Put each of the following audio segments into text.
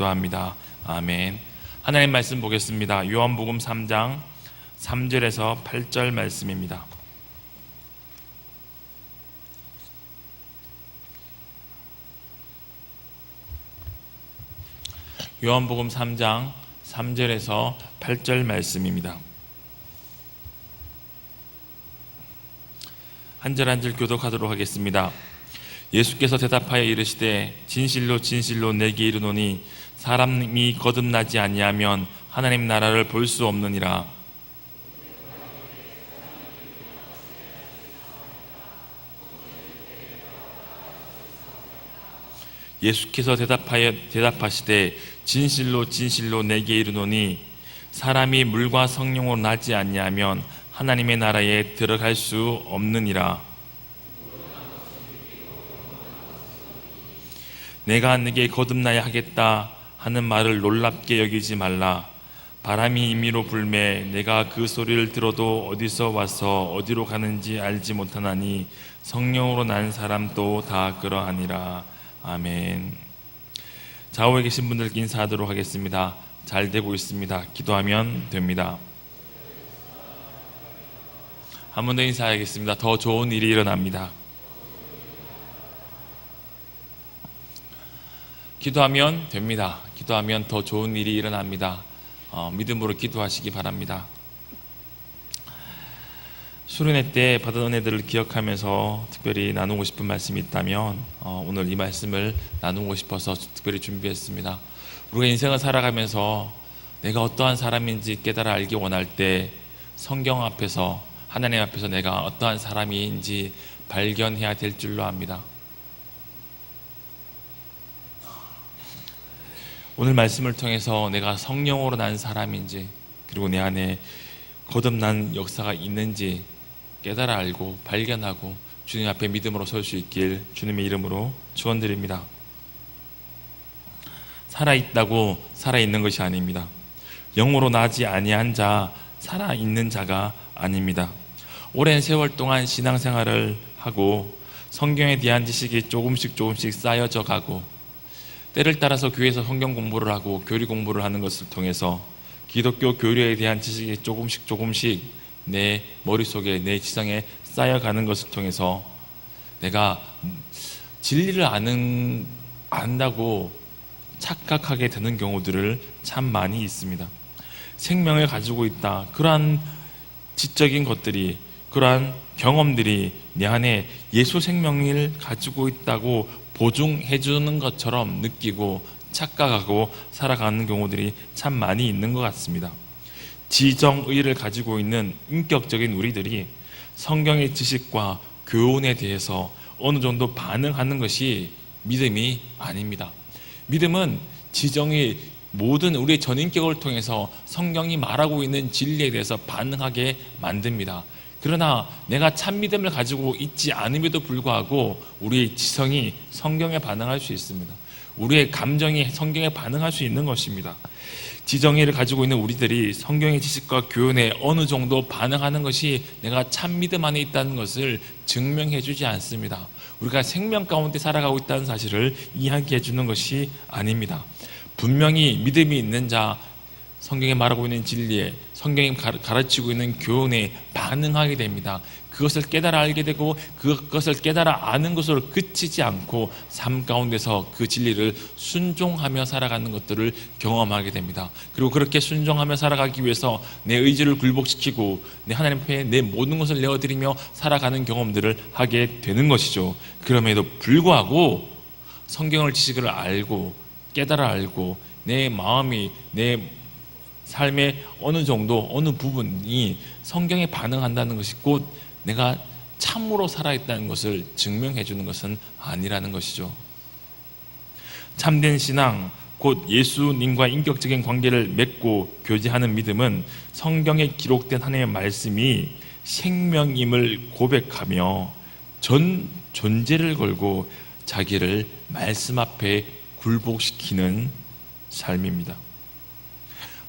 기도합니다. 아멘. 하나님 말씀 보겠습니다. 요한복음 3장 3절에서 8절 말씀입니다. 요한복음 3장 3절에서 8절 말씀입니다. 한 절 한 절 교독하도록 하겠습니다. 예수께서 대답하여 이르시되 진실로 진실로 내게 이르노니 사람이 거듭나지 아니하면 하나님 나라를 볼 수 없느니라. 예수께서 대답하여 대답하시되 진실로 진실로 내게 이르노니 사람이 물과 성령으로 나지 아니하면 하나님의 나라에 들어갈 수 없느니라. 내가 네게 거듭나야 하겠다 하는 말을 놀랍게 여기지 말라. 바람이 임의로 불매 내가 그 소리를 들어도 어디서 와서 어디로 가는지 알지 못하나니 성령으로 난 사람도 다 그러하니라. 아멘. 좌우에 계신 분들께 인사하도록 하겠습니다. 잘 되고 있습니다. 기도하면 됩니다. 한 번 더 인사하겠습니다. 더 좋은 일이 일어납니다. 기도하면 됩니다. 기도하면 더 좋은 일이 일어납니다. 어, 믿음으로 기도하시기 바랍니다. 수련회 때 받은 은혜들을 기억하면서 특별히 나누고 싶은 말씀이 있다면 어, 오늘 이 말씀을 나누고 싶어서 특별히 준비했습니다. 우리가 인생을 살아가면서 내가 어떠한 사람인지 깨달아 알기 원할 때 성경 앞에서 하나님 앞에서 내가 어떠한 사람인지 발견해야 될 줄로 압니다. 오늘 말씀을 통해서 내가 성령으로 난 사람인지 그리고 내 안에 거듭난 역사가 있는지 깨달아 알고 발견하고 주님 앞에 믿음으로 설 수 있길 주님의 이름으로 축원드립니다. 살아 있다고 살아 있는 것이 아닙니다. 영으로 나지 아니한 자 살아 있는 자가 아닙니다. 오랜 세월 동안 신앙생활을 하고 성경에 대한 지식이 조금씩 조금씩 쌓여져 가고 때를 따라서 교회에서 성경 공부를 하고 교리 공부를 하는 것을 통해서 기독교 교리에 대한 지식이 조금씩 조금씩 내 머릿속에 내 지성에 쌓여가는 것을 통해서 내가 진리를 아는 안다고 착각하게 되는 경우들을 참 많이 있습니다. 생명을 가지고 있다. 그러한 지적인 것들이 그러한 경험들이 내 안에 예수 생명을 가지고 있다고 보증해 주는 것처럼 느끼고 착각하고 살아가는 경우들이 참 많이 있는 것 같습니다. 지정의를 가지고 있는 인격적인 우리들이 성경의 지식과 교훈에 대해서 어느 정도 반응하는 것이 믿음이 아닙니다. 믿음은 지정의 모든 우리의 전인격을 통해서 성경이 말하고 있는 진리에 대해서 반응하게 만듭니다. 그러나 내가 참 믿음을 가지고 있지 않음에도 불구하고 우리의 지성이 성경에 반응할 수 있습니다. 우리의 감정이 성경에 반응할 수 있는 것입니다. 지정의를 가지고 있는 우리들이 성경의 지식과 교훈에 어느 정도 반응하는 것이 내가 참 믿음 안에 있다는 것을 증명해 주지 않습니다. 우리가 생명 가운데 살아가고 있다는 사실을 이야기해 주는 것이 아닙니다. 분명히 믿음이 있는 자, 성경에 말하고 있는 진리에 성경이 가르치고 있는 교훈에 반응하게 됩니다. 그것을 깨달아 알게 되고 그것을 깨달아 아는 것으로 그치지 않고 삶 가운데서 그 진리를 순종하며 살아가는 것들을 경험하게 됩니다. 그리고 그렇게 순종하며 살아가기 위해서 내 의지를 굴복시키고 내 하나님 앞에 내 모든 것을 내어드리며 살아가는 경험들을 하게 되는 것이죠. 그럼에도 불구하고 성경을 지식을 알고 깨달아 알고 내 마음이 내 삶의 어느 정도 어느 부분이 성경에 반응한다는 것이 곧 내가 참으로 살아있다는 것을 증명해 주는 것은 아니라는 것이죠. 참된 신앙, 곧 예수님과 인격적인 관계를 맺고 교제하는 믿음은 성경에 기록된 하나님의 말씀이 생명임을 고백하며 전 존재를 걸고 자기를 말씀 앞에 굴복시키는 삶입니다.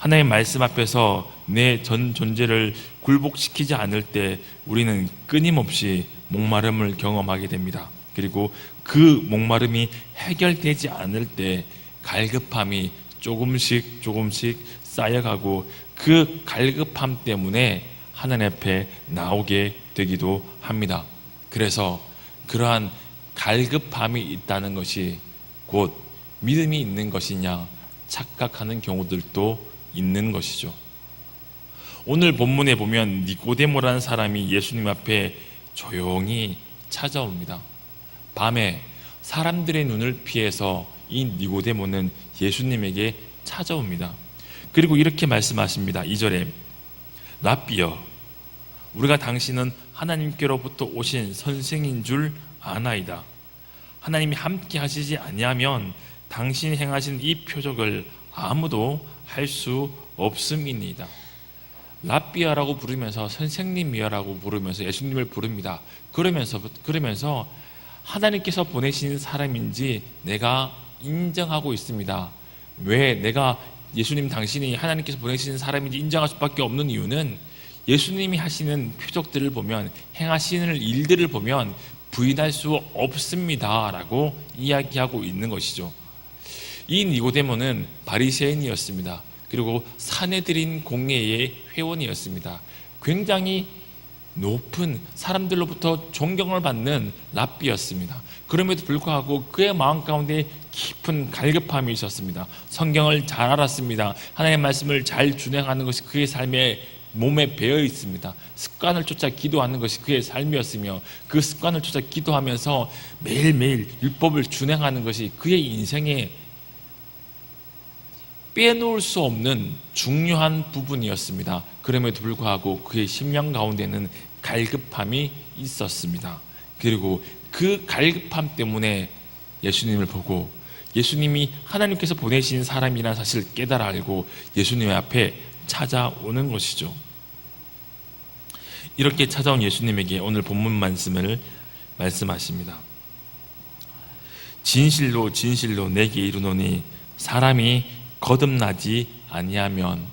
하나님 말씀 앞에서 내 전 존재를 굴복시키지 않을 때 우리는 끊임없이 목마름을 경험하게 됩니다. 그리고 그 목마름이 해결되지 않을 때 갈급함이 조금씩 조금씩 쌓여가고 그 갈급함 때문에 하나님 앞에 나오게 되기도 합니다. 그래서 그러한 갈급함이 있다는 것이 곧 믿음이 있는 것이냐 착각하는 경우들도 있는 것이죠. 오늘 본문에 보면 니고데모라는 사람이 예수님 앞에 조용히 찾아옵니다. 밤에 사람들의 눈을 피해서 이 니고데모는 예수님에게 찾아옵니다. 그리고 이렇게 말씀하십니다. 2절에 라비여 우리가 당신은 하나님께로부터 오신 선생인 줄 아나이다. 하나님이 함께 하시지 아니하면 당신이 행하신 이 표적을 아무도 할 수 없음이니이다. 라비아라고 부르면서 선생님이여라고 부르면서 예수님을 부릅니다. 그러면서 그러면서 하나님께서 보내신 사람인지 내가 인정하고 있습니다. 왜 내가 예수님 당신이 하나님께서 보내신 사람인지 인정할 수밖에 없는 이유는 예수님이 하시는 표적들을 보면 행하시는 일들을 보면 부인할 수 없습니다라고 이야기하고 있는 것이죠. 이 니고데모는 바리새인이었습니다. 그리고 사내들인 공예의 회원이었습니다. 굉장히 높은 사람들로부터 존경을 받는 랍비였습니다. 그럼에도 불구하고 그의 마음 가운데 깊은 갈급함이 있었습니다. 성경을 잘 알았습니다. 하나님의 말씀을 잘 준행하는 것이 그의 삶에 몸에 배어 있습니다. 습관을 쫓아 기도하는 것이 그의 삶이었으며 그 습관을 쫓아 기도하면서 매일매일 율법을 준행하는 것이 그의 인생의 빼놓을 수 없는 중요한 부분이었습니다. 그럼에도 불구하고 그의 심령 가운데는 갈급함이 있었습니다. 그리고 그 갈급함 때문에 예수님을 보고 예수님이 하나님께서 보내신 사람이라는 사실을 깨달아 알고 예수님 앞에 찾아오는 것이죠. 이렇게 찾아온 예수님에게 오늘 본문 말씀을 말씀하십니다. 진실로 진실로 내게 이르노니 사람이 거듭나지 아니하면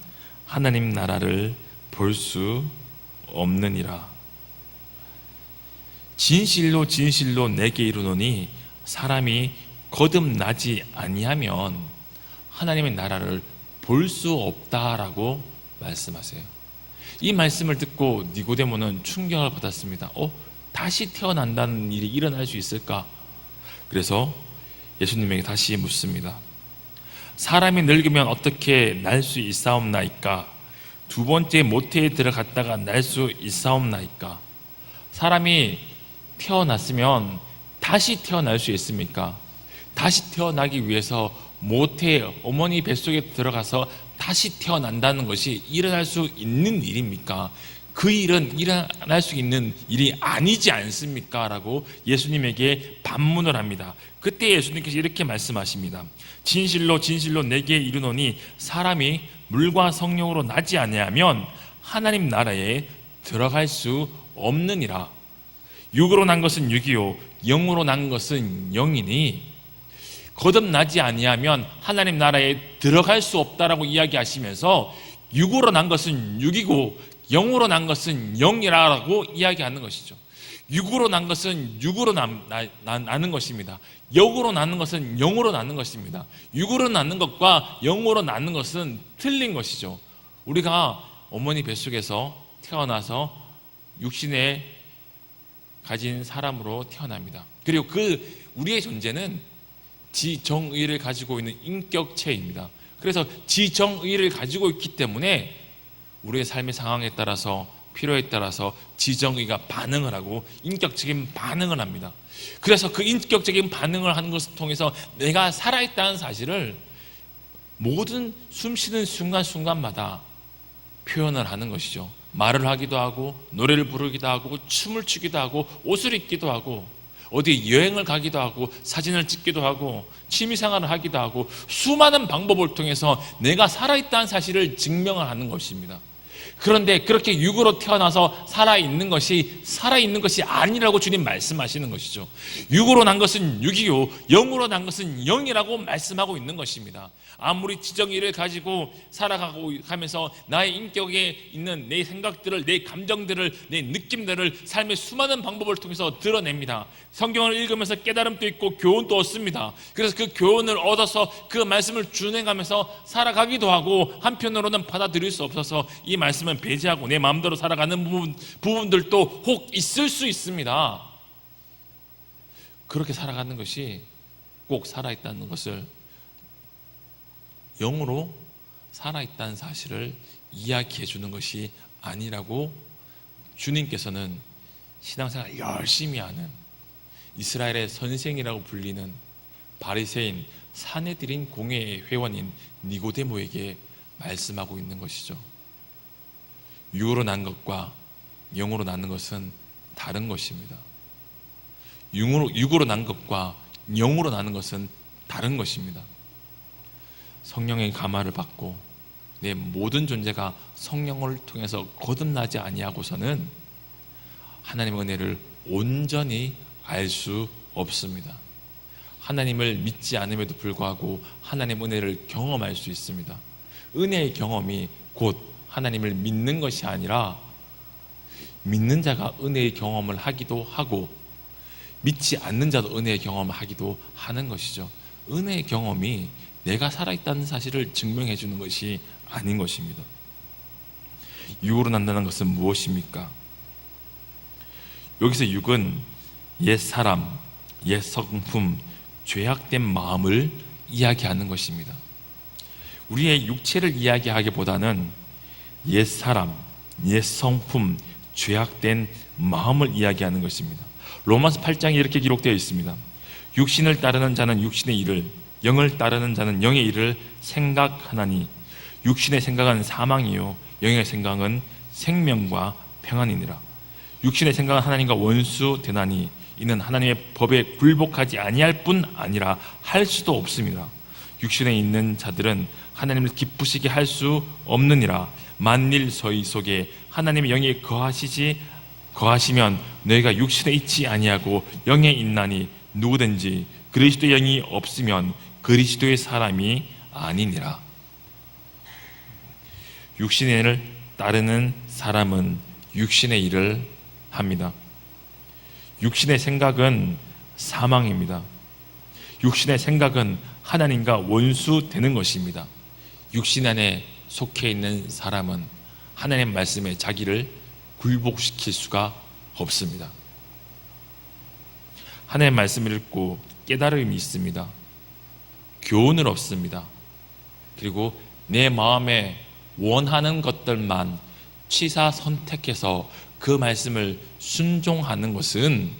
하나님 나라를 볼 수 없느니라. 진실로 진실로 내게 이르노니 사람이 거듭나지 아니하면 하나님의 나라를 볼 수 없다라고 말씀하세요. 이 말씀을 듣고 니고데모는 충격을 받았습니다. 어, 다시 태어난다는 일이 일어날 수 있을까? 그래서 예수님에게 다시 묻습니다. 사람이 늙으면 어떻게 날 수 있사옵나이까? 두 번째 모태에 들어갔다가 날 수 있사옵나이까? 사람이 태어났으면 다시 태어날 수 있습니까? 다시 태어나기 위해서 모태 어머니 뱃속에 들어가서 다시 태어난다는 것이 일어날 수 있는 일입니까? 그 일은 일어날 수 있는 일이 아니지 않습니까? 라고 예수님에게 반문을 합니다. 그때 예수님께서 이렇게 말씀하십니다. 진실로 진실로 내게 이르노니 사람이 물과 성령으로 나지 아니하면 하나님 나라에 들어갈 수 없느니라. 육으로 난 것은 육이요 영으로 난 것은 영이니 거듭나지 아니하면 하나님 나라에 들어갈 수 없다라고 이야기하시면서 육으로 난 것은 육이고 영으로 난 것은 영이라고 이야기하는 것이죠. 육으로 난 것은 육으로 남, 나, 나, 나는 것입니다. 영으로 나는 것은 영으로 나는 것입니다. 육으로 나는 것과 영으로 나는 것은 틀린 것이죠. 우리가 어머니 뱃속에서 태어나서 육신에 가진 사람으로 태어납니다. 그리고 그 우리의 존재는 지정의를 가지고 있는 인격체입니다. 그래서 지정의를 가지고 있기 때문에 우리의 삶의 상황에 따라서 필요에 따라서 지정의가 반응을 하고 인격적인 반응을 합니다. 그래서 그 인격적인 반응을 하는 것을 통해서 내가 살아있다는 사실을 모든 숨 쉬는 순간순간마다 표현을 하는 것이죠. 말을 하기도 하고 노래를 부르기도 하고 춤을 추기도 하고 옷을 입기도 하고 어디 여행을 가기도 하고 사진을 찍기도 하고 취미 생활을 하기도 하고 수많은 방법을 통해서 내가 살아있다는 사실을 증명을 하는 것입니다. 그런데 그렇게 육으로 태어나서 살아있는 것이 살아있는 것이 아니라고 주님 말씀하시는 것이죠. 육으로 난 것은 육이요, 영으로 난 것은 영이라고 말씀하고 있는 것입니다. 아무리 지정의를 가지고 살아가고 가면서 나의 인격에 있는 내 생각들을, 내 감정들을, 내 느낌들을 삶의 수많은 방법을 통해서 드러냅니다. 성경을 읽으면서 깨달음도 있고 교훈도 얻습니다. 그래서 그 교훈을 얻어서 그 말씀을 준행하면서 살아가기도 하고 한편으로는 받아들일 수 없어서 이 말씀 은 배제하고 내 마음대로 살아가는 부분, 부분들도 혹 있을 수 있습니다. 그렇게 살아가는 것이 꼭 살아있다는 것을 영으로 살아있다는 사실을 이야기해 주는 것이 아니라고 주님께서는 신앙생활 열심히 하는 이스라엘의 선생이라고 불리는 바리새인 사내들인 공회의 회원인 니고데모에게 말씀하고 있는 것이죠. 육으로 난 것과 영으로 나는 것은 다른 것입니다. 육으로, 육으로 난 것과 영으로 나는 것은 다른 것입니다. 성령의 감화를 받고 내 모든 존재가 성령을 통해서 거듭나지 아니하고서는 하나님의 은혜를 온전히 알 수 없습니다. 하나님을 믿지 않음에도 불구하고 하나님의 은혜를 경험할 수 있습니다. 은혜의 경험이 곧 하나님을 믿는 것이 아니라 믿는 자가 은혜의 경험을 하기도 하고 믿지 않는 자도 은혜의 경험을 하기도 하는 것이죠. 은혜의 경험이 내가 살아있다는 사실을 증명해 주는 것이 아닌 것입니다. 육으로 난다는 것은 무엇입니까? 여기서 육은 옛 사람, 옛 성품, 죄악된 마음을 이야기하는 것입니다. 우리의 육체를 이야기하기보다는 옛 사람, 옛 성품, 죄악된 마음을 이야기하는 것입니다. 로마서 8장에 이렇게 기록되어 있습니다. 육신을 따르는 자는 육신의 일을, 영을 따르는 자는 영의 일을 생각하나니 육신의 생각은 사망이요 영의 생각은 생명과 평안이니라. 육신의 생각은 하나님과 원수 되나니 이는 하나님의 법에 굴복하지 아니할 뿐 아니라 할 수도 없습니다. 육신에 있는 자들은 하나님을 기쁘시게 할 수 없느니라. 만일 저희 속에 하나님의 영이 거하시지 거하시면 너희가 육신에 있지 아니하고 영에 있나니 누구든지 그리스도의 영이 없으면 그리스도의 사람이 아니니라. 육신을 따르는 사람은 육신의 일을 합니다. 육신의 생각은 사망입니다. 육신의 생각은 하나님과 원수 되는 것입니다. 육신 안에 속해 있는 사람은 하나님 말씀에 자기를 굴복시킬 수가 없습니다. 하나님 말씀을 읽고 깨달음이 있습니다. 교훈을 얻습니다. 그리고 내 마음에 원하는 것들만 취사 선택해서 그 말씀을 순종하는 것은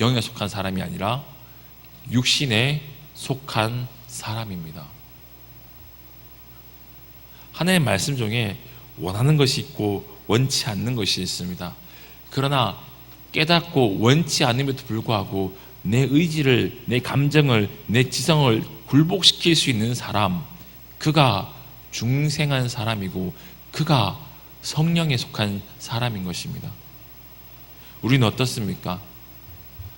영에 속한 사람이 아니라 육신에 속한 사람입니다. 하나님의 말씀 중에 원하는 것이 있고 원치 않는 것이 있습니다. 그러나 깨닫고 원치 않음에도 불구하고 내 의지를, 내 감정을, 내 지성을 굴복시킬 수 있는 사람, 그가 중생한 사람이고 그가 성령에 속한 사람인 것입니다. 우리는 어떻습니까?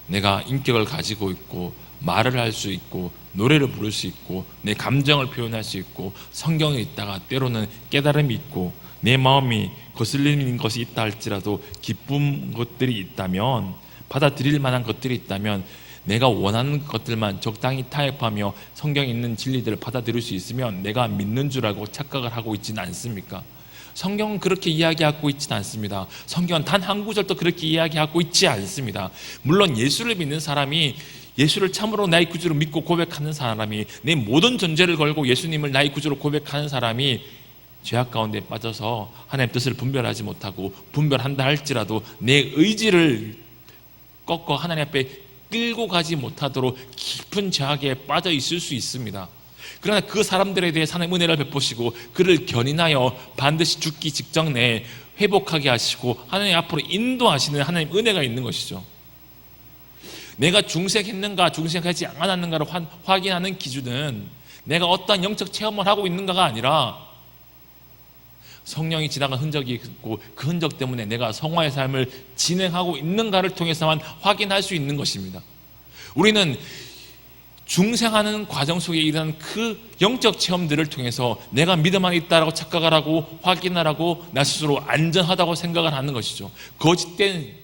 내가 인격을 가지고 있고 말을 할 수 있고 노래를 부를 수 있고 내 감정을 표현할 수 있고 성경에 있다가 때로는 깨달음이 있고 내 마음이 거슬리는 것이 있다 할지라도 기쁜 것들이 있다면 받아들일 만한 것들이 있다면 내가 원하는 것들만 적당히 타협하며 성경에 있는 진리들을 받아들일 수 있으면 내가 믿는 줄 알고 착각을 하고 있지는 않습니까? 성경은 그렇게 이야기하고 있지는 않습니다. 성경은 단 한 구절도 그렇게 이야기하고 있지 않습니다. 물론 예수를 믿는 사람이 예수를 참으로 나의 구주로 믿고 고백하는 사람이 내 모든 존재를 걸고 예수님을 나의 구주로 고백하는 사람이 죄악 가운데 빠져서 하나님의 뜻을 분별하지 못하고 분별한다 할지라도 내 의지를 꺾어 하나님 앞에 끌고 가지 못하도록 깊은 죄악에 빠져 있을 수 있습니다. 그러나 그 사람들에 대해 하나님 은혜를 베푸시고 그를 견인하여 반드시 죽기 직전 내에 회복하게 하시고 하나님 앞으로 인도하시는 하나님 은혜가 있는 것이죠. 내가 중생했는가 중생하지 않았는가를 확인하는 기준은 내가 어떠한 영적 체험을 하고 있는가가 아니라 성령이 지나간 흔적이 있고 그 흔적 때문에 내가 성화의 삶을 진행하고 있는가를 통해서만 확인할 수 있는 것입니다. 우리는 중생하는 과정 속에 일어나는 그 영적 체험들을 통해서 내가 믿음 안에 있다라고 착각을 하고 확인하라고 나 스스로 안전하다고 생각을 하는 것이죠. 거짓된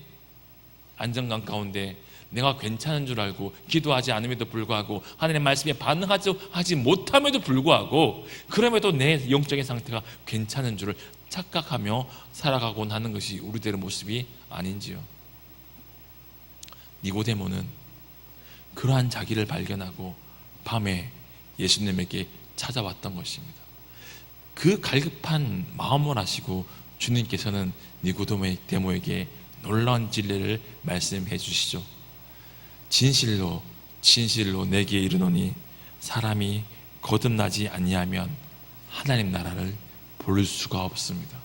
안정감 가운데 내가 괜찮은 줄 알고 기도하지 않음에도 불구하고 하나님의 말씀에 반응하지 하지 못함에도 불구하고 그럼에도 내 영적인 상태가 괜찮은 줄을 착각하며 살아가곤 하는 것이 우리들의 모습이 아닌지요. 니고데모는 그러한 자기를 발견하고 밤에 예수님에게 찾아왔던 것입니다. 그 갈급한 마음을 아시고 주님께서는 니고데모에게 놀라운 진리를 말씀해 주시죠. 진실로 진실로 내게 이르노니 사람이 거듭나지 아니하면 하나님 나라를 볼 수가 없습니다.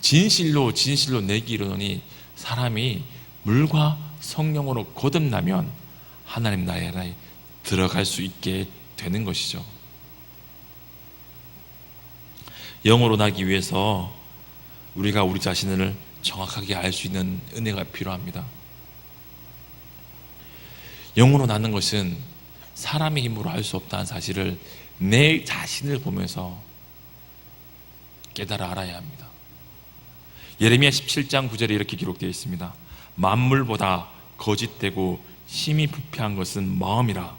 진실로 진실로 내게 이르노니 사람이 물과 성령으로 거듭나면 하나님 나라에 들어갈 수 있게 되는 것이죠. 영으로 나기 위해서 우리가 우리 자신을 정확하게 알 수 있는 은혜가 필요합니다. 영으로 나는 것은 사람의 힘으로 알수 없다는 사실을 내 자신을 보면서 깨달아 알아야 합니다. 예레미야 17장 9절에 이렇게 기록되어 있습니다. 만물보다 거짓되고 심히 부패한 것은 마음이라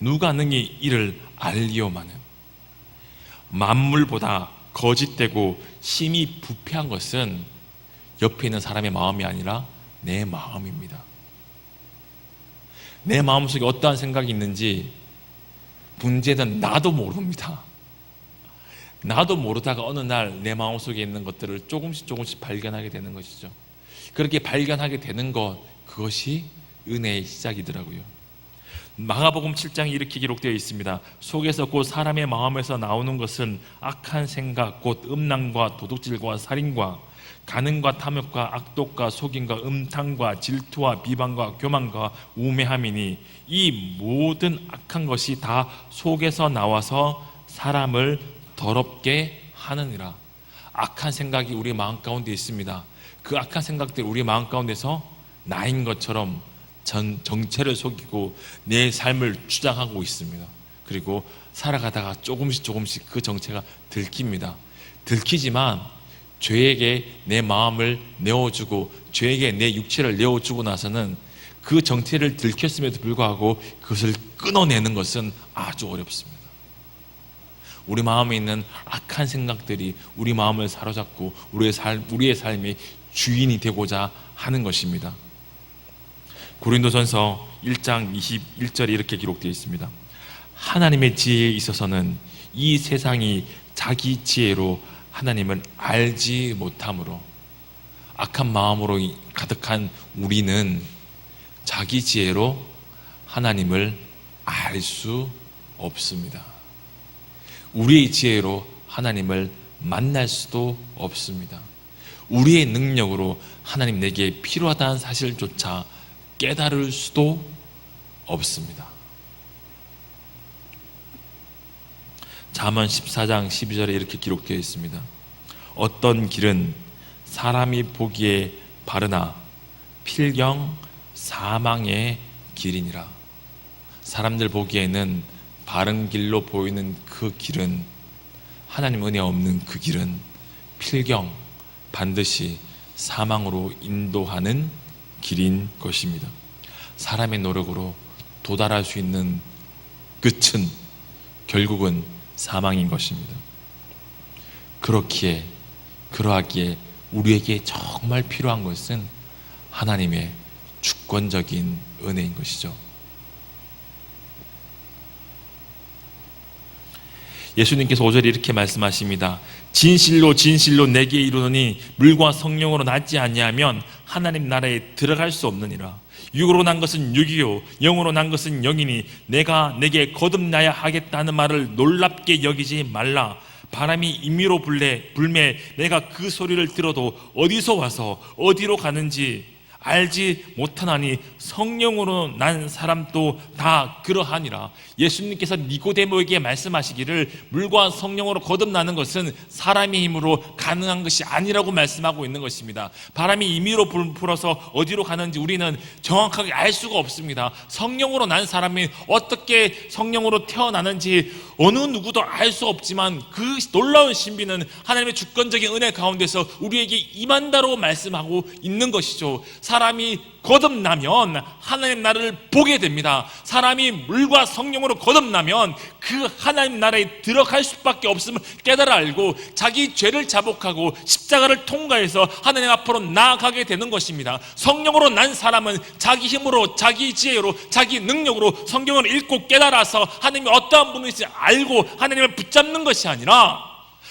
누가 능히 이를 알리오마는 만물보다 거짓되고 심히 부패한 것은 옆에 있는 사람의 마음이 아니라 내 마음입니다. 내 마음속에 어떠한 생각이 있는지 문제는 나도 모릅니다. 나도 모르다가 어느 날 내 마음속에 있는 것들을 조금씩 조금씩 발견하게 되는 것이죠. 그렇게 발견하게 되는 것 그것이 은혜의 시작이더라고요. 마가복음 7장에 이렇게 기록되어 있습니다. 속에서 곧 사람의 마음에서 나오는 것은 악한 생각, 곧 음란과 도둑질과 살인과 가능과 탐욕과 악독과 속임과 음탕과 질투와 비방과 교만과 우매함이니 이 모든 악한 것이 다 속에서 나와서 사람을 더럽게 하느니라. 악한 생각이 우리 마음 가운데 있습니다. 그 악한 생각들이 우리 마음 가운데서 나인 것처럼 전 정체를 속이고 내 삶을 주장하고 있습니다. 그리고 살아가다가 조금씩 조금씩 그 정체가 들킵니다. 들키지만 죄에게 내 마음을 내어주고 죄에게 내 육체를 내어주고 나서는 그 정체를 들켰음에도 불구하고 그것을 끊어내는 것은 아주 어렵습니다. 우리 마음에 있는 악한 생각들이 우리 마음을 사로잡고 우리의 삶, 우리의 삶이 주인이 되고자 하는 것입니다. 고린도전서 1장 21절에 이렇게 기록되어 있습니다. 하나님의 지혜에 있어서는 이 세상이 자기 지혜로 하나님을 알지 못함으로 악한 마음으로 가득한 우리는 자기 지혜로 하나님을 알 수 없습니다. 우리의 지혜로 하나님을 만날 수도 없습니다. 우리의 능력으로 하나님 내게 필요하다는 사실조차 깨달을 수도 없습니다. 잠언 14장 12절에 이렇게 기록되어 있습니다. 어떤 길은 사람이 보기에 바르나 필경 사망의 길이니라. 사람들 보기에는 바른 길로 보이는 그 길은 하나님 은혜 없는 그 길은 필경 반드시 사망으로 인도하는 길인 것입니다. 사람의 노력으로 도달할 수 있는 끝은 결국은 사망인 것입니다. 그렇기에 그러하기에 우리에게 정말 필요한 것은 하나님의 주권적인 은혜인 것이죠. 예수님께서 5절에 이렇게 말씀하십니다. 진실로 진실로 내게 이르노니 물과 성령으로 낫지 아니하면 하나님 나라에 들어갈 수 없느니라. 육으로 난 것은 육이요 영으로 난 것은 영이니 내가 내게 거듭나야 하겠다는 말을 놀랍게 여기지 말라. 바람이 임의로 불래 불매 내가 그 소리를 들어도 어디서 와서 어디로 가는지 알지 못하나니 성령으로 난 사람도 다 그러하니라. 예수님께서 니고데모에게 말씀하시기를 물과 성령으로 거듭나는 것은 사람의 힘으로 가능한 것이 아니라고 말씀하고 있는 것입니다. 바람이 임의로 불- 불어서 어디로 가는지 우리는 정확하게 알 수가 없습니다. 성령으로 난 사람이 어떻게 성령으로 태어나는지 어느 누구도 알 수 없지만 그 놀라운 신비는 하나님의 주권적인 은혜 가운데서 우리에게 임한다고 말씀하고 있는 것이죠. 이 거듭나면 하나님 나라를 보게 됩니다. 사람이 물과 성령으로 거듭나면 그 하나님 나라에 들어갈 수밖에 없음을 깨달아 알고 자기 죄를 자복하고 십자가를 통과해서 하나님 앞으로 나아가게 되는 것입니다. 성령으로 난 사람은 자기 힘으로 자기 지혜로 자기 능력으로 성경을 읽고 깨달아서 하나님이 어떠한 분인지 알고 하나님을 붙잡는 것이 아니라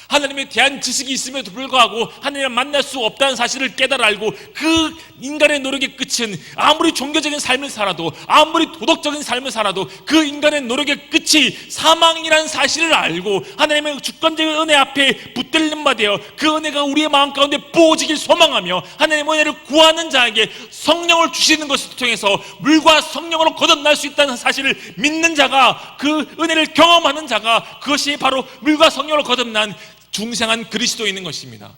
하나님에 대한 지식이 있음에도 불구하고 하나님을 만날 수 없다는 사실을 깨달아 알고 그 인간의 노력의 끝은 아무리 종교적인 삶을 살아도 아무리 도덕적인 삶을 살아도 그 인간의 노력의 끝이 사망이라는 사실을 알고 하나님의 주권적인 은혜 앞에 붙들림 받아요 그 은혜가 우리의 마음 가운데 부어지길 소망하며 하나님의 은혜를 구하는 자에게 성령을 주시는 것을 통해서 물과 성령으로 거듭날 수 있다는 사실을 믿는 자가 그 은혜를 경험하는 자가 그것이 바로 물과 성령으로 거듭난 중생한 그리스도인인 것입니다.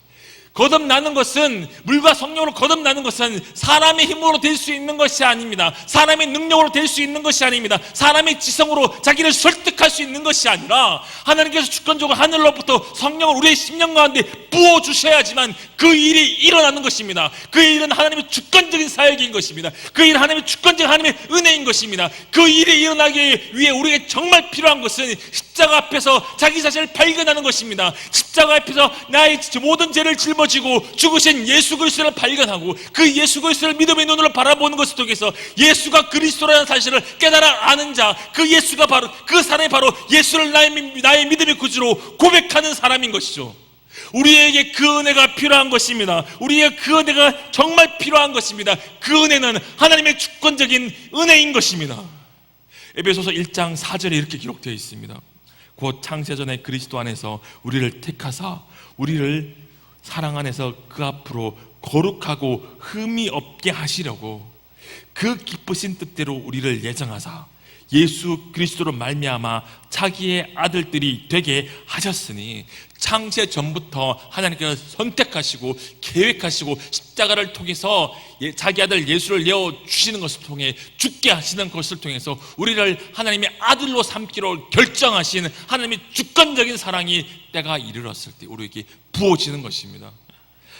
거듭나는 것은 물과 성령으로 거듭나는 것은 사람의 힘으로 될 수 있는 것이 아닙니다. 사람의 능력으로 될 수 있는 것이 아닙니다. 사람의 지성으로 자기를 설득할 수 있는 것이 아니라 하나님께서 주권적으로 하늘로부터 성령을 우리의 심령 가운데 부어 주셔야지만 그 일이 일어나는 것입니다. 그 일은 하나님의 주권적인 사역인 것입니다. 그 일은 하나님의 주권적인 하나님의 은혜인 것입니다. 그 일이 일어나기 위해 우리에게 정말 필요한 것은 십자가 앞에서 자기 자신을 발견하는 것입니다. 십자가 앞에서 나의 모든 죄를 짊어 지고 죽으신 예수 그리스도를 발견하고 그 예수 그리스도를 믿음의 눈으로 바라보는 것을 통해서 예수가 그리스도라는 사실을 깨달아 아는 자, 그 예수가 바로 그 사람이 바로 예수를 나의, 미- 나의 믿음의 구주로 고백하는 사람인 것이죠. 우리에게 그 은혜가 필요한 것입니다. 우리에게 그 은혜가 정말 필요한 것입니다. 그 은혜는 하나님의 주권적인 은혜인 것입니다. 에베소서 1장 4절에 이렇게 기록되어 있습니다. 곧 창세전에 그리스도 안에서 우리를 택하사 우리를 사랑 안에서 그 앞으로 거룩하고 흠이 없게 하시려고 그 기쁘신 뜻대로 우리를 예정하사 예수 그리스도로 말미암아 자기의 아들들이 되게 하셨으니 창세 전부터 하나님께서 선택하시고 계획하시고 십자가를 통해서 예- 자기 아들 예수를 내어 주시는 것을 통해 죽게 하시는 것을 통해서 우리를 하나님의 아들로 삼기로 결정하신 하나님의 주권적인 사랑이 때가 이르렀을 때 우리에게 부어지는 것입니다.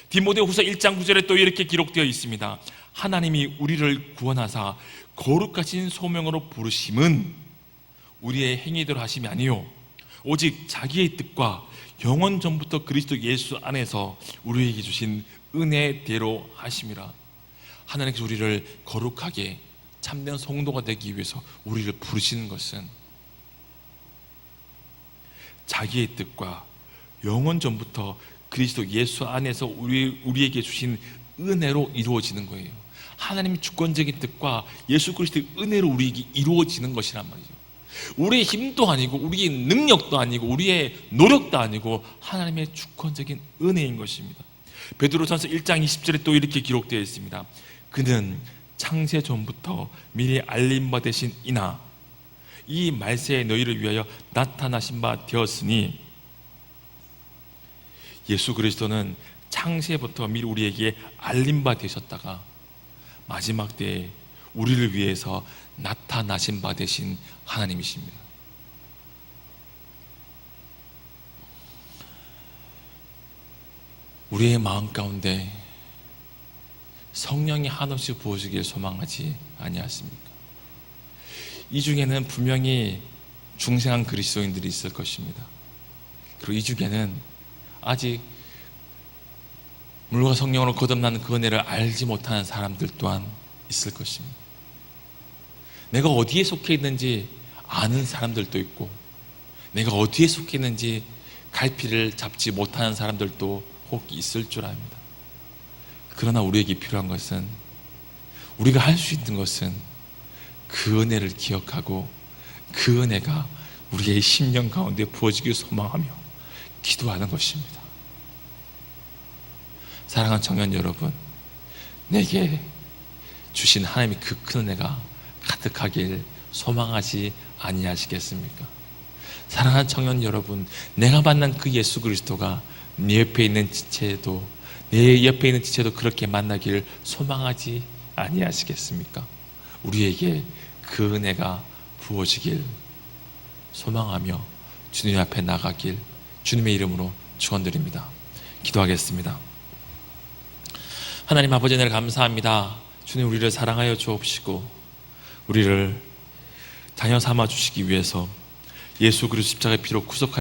디모데후서 1장 9절에 또 이렇게 기록되어 있습니다. 하나님이 우리를 구원하사 거룩하신 소명으로 부르심은 우리의 행위대로 하심이 아니요 오직 자기의 뜻과 영원 전부터 그리스도 예수 안에서 우리에게 주신 은혜대로 하심이라. 하나님께서 우리를 거룩하게 참된 성도가 되기 위해서 우리를 부르시는 것은 자기의 뜻과 영원 전부터 그리스도 예수 안에서 우리, 우리에게 주신 은혜로 이루어지는 거예요. 하나님의 주권적인 뜻과 예수 그리스도의 은혜로 우리에게 이루어지는 것이란 말이죠. 우리의 힘도 아니고 우리의 능력도 아니고 우리의 노력도 아니고 하나님의 주권적인 은혜인 것입니다. 베드로전서 1장 20절에 또 이렇게 기록되어 있습니다. 그는 창세 전부터 미리 알림 바 되신 이나 이 말세에 너희를 위하여 나타나신 바 되었으니 예수 그리스도는 창세부터 미리 우리에게 알림 바 되셨다가 마지막 때에 우리를 위해서 나타나신 바 되신 하나님이십니다. 우리의 마음 가운데 성령이 한없이 부어주길 소망하지 아니하십니까? 이 중에는 분명히 중생한 그리스도인들이 있을 것입니다. 그리고 이 중에는 아직 물과 성령으로 거듭나는 그 은혜를 알지 못하는 사람들 또한 있을 것입니다. 내가 어디에 속해 있는지 아는 사람들도 있고, 내가 어디에 속해 있는지 갈피를 잡지 못하는 사람들도 혹 있을 줄 압니다. 그러나 우리에게 필요한 것은 우리가 할 수 있는 것은 그 은혜를 기억하고 그 은혜가 우리의 심령 가운데 부어지길 소망하며 기도하는 것입니다. 사랑하는 청년 여러분, 내게 주신 하나님의 그 큰 은혜가 가득하길 소망하지 아니하시겠습니까? 사랑하는 청년 여러분, 내가 만난 그 예수 그리스도가 내 옆에 있는 지체도 내 옆에 있는 지체도 그렇게 만나기를 소망하지 아니하시겠습니까? 우리에게 그 은혜가 부어지길 소망하며 주님 앞에 나가길 주님의 이름으로 축원드립니다. 기도하겠습니다. 하나님 아버지 늘 감사합니다. 주님 우리를 사랑하여 주옵시고 우리를 자녀 삼아 주시기 위해서 예수 그리스도 십자가의 피로 구속하여